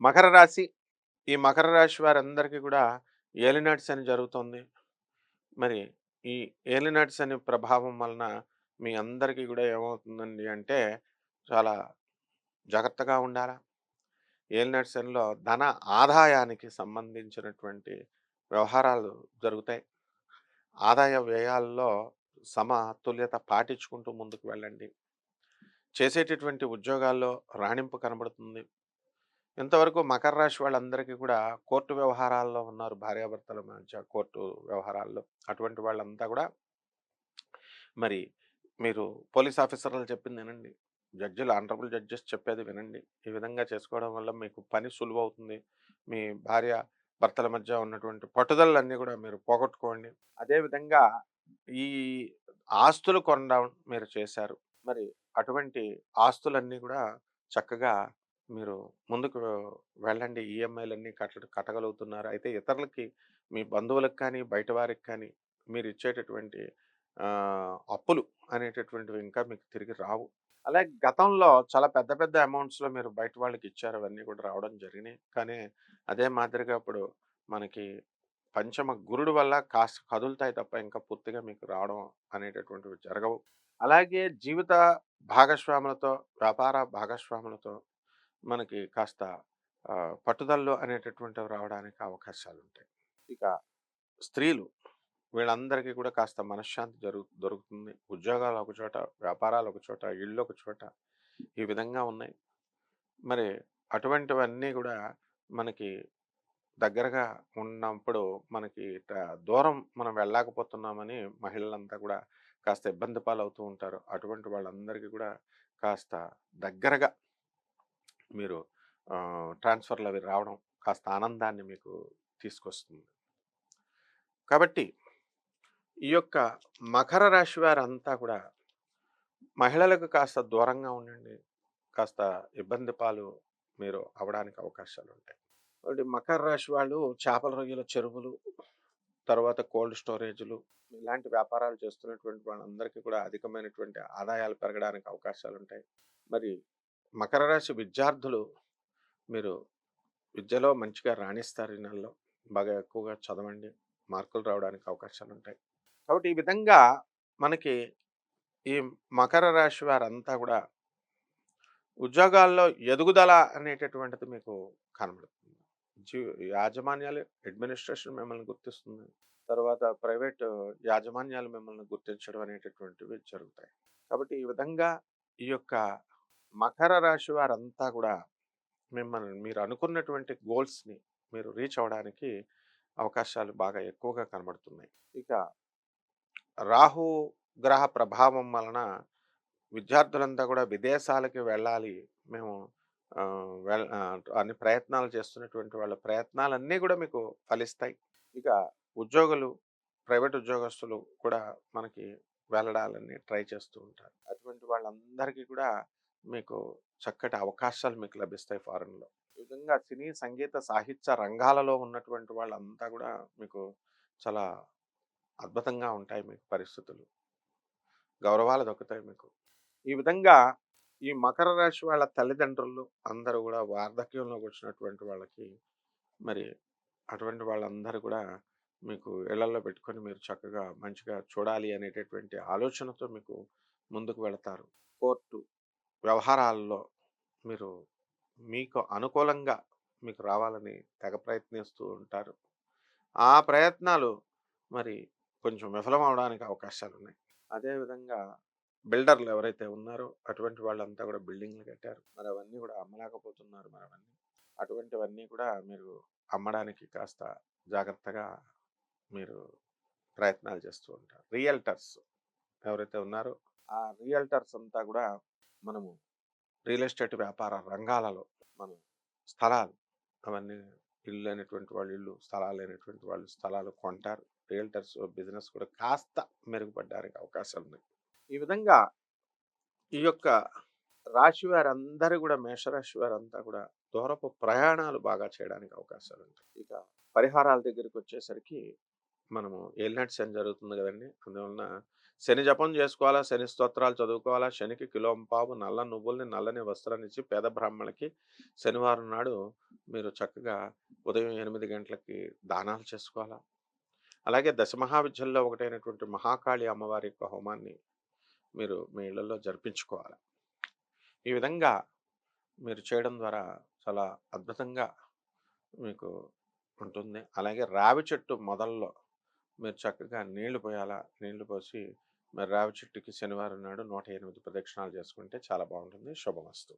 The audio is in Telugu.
మకర రాశి ఈ మకర రాశి వారందరికీ కూడా ఏలినాటి శని జరుగుతుంది. మరి ఈ ఏలినాటి శని ప్రభావం వలన మీ అందరికీ కూడా ఏమవుతుందండి అంటే చాలా జాగ్రత్తగా ఉండాలా? ఏలినాటి శనిలో ధన ఆదాయానికి సంబంధించినటువంటి వ్యవహారాలు జరుగుతాయి. ఆదాయ వ్యయాల్లో సమతుల్యత పాటించుకుంటూ ముందుకు వెళ్ళండి. చేసేటటువంటి ఉద్యోగాల్లో రాణింపు కనబడుతుంది. ఇంతవరకు మకర రాశి వాళ్ళందరికీ కూడా కోర్టు వ్యవహారాల్లో ఉన్నారు. భార్యాభర్తల మధ్య కోర్టు వ్యవహారాల్లో. అటువంటి వాళ్ళంతా కూడా మరి మీరు పోలీస్ ఆఫీసర్లు చెప్పింది వినండి. జడ్జిలు ఆనరబుల్ జడ్జెస్ చెప్పేది వినండి. ఈ విధంగా చేసుకోవడం వల్ల మీకు పని సులువవుతుంది. మీ భార్య భర్తల మధ్య ఉన్నటువంటి పట్టుదలన్నీ కూడా మీరు పోగొట్టుకోండి. అదేవిధంగా ఈ ఆస్తులు కొనడం మీరు చేశారు. మరి అటువంటి ఆస్తులన్నీ కూడా చక్కగా మీరు ముందుకు వెళ్ళండి. ఈఎంఐలన్నీ కట్ట కట్టగలుగుతున్నారు. అయితే ఇతరులకి మీ బంధువులకు కానీ బయట వారికి కానీ మీరు ఇచ్చేటటువంటి ఆ, అప్పులు అనేటటువంటివి ఇంకా మీకు తిరిగి రావు. అలాగే గతంలో చాలా పెద్ద పెద్ద అమౌంట్స్లో మీరు బయట వాళ్ళకి ఇచ్చారు. అవన్నీ కూడా రావడం జరిగినాయి. కానీ అదే మాదిరిగా ఇప్పుడు మనకి పంచమ గురుడు వల్ల కాస్త కదులుతాయి తప్ప ఇంకా పూర్తిగా మీకు రావడం అనేటటువంటివి జరగవు. అలాగే జీవిత భాగస్వాములతో వ్యాపార భాగస్వాములతో మనకి కాస్త పట్టుదలలో అనేటటువంటివి రావడానికి అవకాశాలు ఉంటాయి ఇక స్త్రీలు వీళ్ళందరికీ కూడా కాస్త మనశ్శాంతి జరుగు దొరుకుతుంది. ఉద్యోగాలు ఒక చోట వ్యాపారాలు ఒక చోట ఇళ్ళు ఒక చోట ఈ విధంగా ఉన్నాయి. మరి అటువంటివన్నీ కూడా మనకి దగ్గరగా ఉన్నప్పుడు మనకి దూరం మనం వెళ్ళలేకపోతున్నామని మహిళలంతా కూడా కాస్త ఇబ్బంది పాలవుతూ ఉంటారు. అటువంటి వాళ్ళందరికీ కూడా కాస్త దగ్గరగా మీరు ట్రాన్స్ఫర్లు అవి రావడం కాస్త ఆనందాన్ని మీకు తీసుకొస్తుంది. కాబట్టి ఈ యొక్క మకర రాశి వారంతా కూడా మహిళలకు కాస్త దూరంగా ఉండండి. కాస్త ఇబ్బంది పాలు మీరు అవడానికి అవకాశాలు ఉంటాయి. కాబట్టి మకర రాశి వాళ్ళు చేపల రొయ్యల చెరువులు తర్వాత కోల్డ్ స్టోరేజ్లు ఇలాంటి వ్యాపారాలు చేస్తున్నటువంటి వాళ్ళందరికీ కూడా అధికమైనటువంటి ఆదాయాలు పెరగడానికి అవకాశాలు ఉంటాయి. మరి మకర రాశి విద్యార్థులు మీరు విద్యలో మంచిగా రాణిస్తారు ఈ నెలలో. బాగా ఎక్కువగా చదవండి. మార్కులు రావడానికి అవకాశాలు ఉంటాయి కాబట్టి ఈ విధంగా మనకి ఈ మకర రాశి వారంతా కూడా ఉద్యోగాల్లో ఎదుగుదల అనేటటువంటిది మీకు కనబడుతుంది. జీ యాజమాన్యాలు అడ్మినిస్ట్రేషన్ మిమ్మల్ని గుర్తిస్తుంది. తర్వాత ప్రైవేట్ యాజమాన్యాలు మిమ్మల్ని గుర్తించడం అనేటటువంటివి జరుగుతాయి. కాబట్టి ఈ విధంగా ఈ యొక్క మకర రాశి వారంతా కూడా మిమ్మల్ని మీరు అనుకున్నటువంటి గోల్స్ని మీరు రీచ్ అవ్వడానికి అవకాశాలు బాగా ఎక్కువగా కనబడుతున్నాయి. ఇక రాహు గ్రహ ప్రభావం వలన విద్యార్థులంతా కూడా విదేశాలకి వెళ్ళాలి. మేము ఆ, అన్ని ప్రయత్నాలు చేస్తున్నటువంటి వాళ్ళ ప్రయత్నాలన్నీ కూడా మీకు ఫలిస్తాయి. ఇక ఉద్యోగులు ప్రైవేట్ ఉద్యోగస్తులు కూడా మనకి వెళ్ళడాలని ట్రై చేస్తూ ఉంటారు. అటువంటి వాళ్ళందరికీ కూడా మీకు చక్కటి అవకాశాలు మీకు లభిస్తాయి ఫారెన్లో. ఈ విధంగా సినీ సంగీత సాహిత్య రంగాలలో ఉన్నటువంటి వాళ్ళంతా కూడా మీకు చాలా అద్భుతంగా ఉంటాయి మీకు పరిస్థితులు. గౌరవాలు దొక్కుతాయి మీకు. ఈ విధంగా ఈ మకర రాశి వాళ్ళ తల్లిదండ్రులు అందరూ కూడా వార్ధక్యంలోకి వచ్చినటువంటి వాళ్ళకి మరి అటువంటి వాళ్ళందరూ కూడా మీకు ఇళ్ళలో పెట్టుకొని మీరు చక్కగా మంచిగా చూడాలి అనేటటువంటి ఆలోచనతో మీకు ముందుకు వెళతారు. కోర్టు వ్యవహారాల్లో మీరు మీకు అనుకూలంగా మీకు రావాలని తెగ ప్రయత్నిస్తూ ఉంటారు. ఆ ప్రయత్నాలు మరి కొంచెం విఫలం అవడానికి అవకాశాలు ఉన్నాయి అదేవిధంగా బిల్డర్లు ఎవరైతే ఉన్నారో అటువంటి వాళ్ళంతా కూడా బిల్డింగ్లు కట్టారు. మరి అవన్నీ కూడా అమ్మలేకపోతున్నారు మరి అవన్నీ. అటువంటివన్నీ కూడా మీరు అమ్మడానికి కాస్త జాగ్రత్తగా మీరు ప్రయత్నాలు చేస్తూ ఉంటారు. రియల్టర్స్ ఎవరైతే ఉన్నారో ఆ రియల్టర్స్ అంతా కూడా మనము రియల్ ఎస్టేట్ వ్యాపార రంగాలలో మనం స్థలాలు అవన్నీ ఇల్లు లేనటువంటి వాళ్ళు ఇల్లు స్థలాలు లేనటువంటి వాళ్ళు స్థలాలు కొంటారు. రియల్టర్స్ బిజినెస్ కూడా కాస్త మెరుగుపడడానికి అవకాశాలు ఉన్నాయి. ఈ విధంగా ఈ యొక్క రాశి వారందరూ కూడా మేషరాశి వారంతా కూడా దూరపు ప్రయాణాలు బాగా చేయడానికి అవకాశాలు ఉంటాయి. ఇక పరిహారాల దగ్గరికి వచ్చేసరికి మనము ఏలినాటి శని జరుగుతుంది కదండి. అందువలన శని జపం చేసుకోవాలా? శని స్తోత్రాలు చదువుకోవాలా? శనికి కిలోంపావు నల్ల నువ్వుల్ని నల్లని వస్త్రాన్ని ఇచ్చి పేద బ్రాహ్మణులకి శనివారం నాడు మీరు చక్కగా ఉదయం ఎనిమిది గంటలకి దానాలు చేసుకోవాలా? అలాగే దశమహావిద్యల్లో ఒకటైనటువంటి మహాకాళి అమ్మవారి యొక్క హోమాన్ని మీరు మీ ఇళ్ళలో జరిపించుకోవాలి? ఈ విధంగా మీరు చేయడం ద్వారా చాలా అద్భుతంగా మీకు ఉంటుంది. అలాగే రావి చెట్టు మొదల్లో మీరు చక్కగా నీళ్ళు పోయాలా? నీళ్ళు పోసి మరి రావి చెట్టుకి శనివారం నాడు నూట ఎనిమిది ప్రదక్షిణాలు చేసుకుంటే చాలా బాగుంటుంది. శుభమస్తు.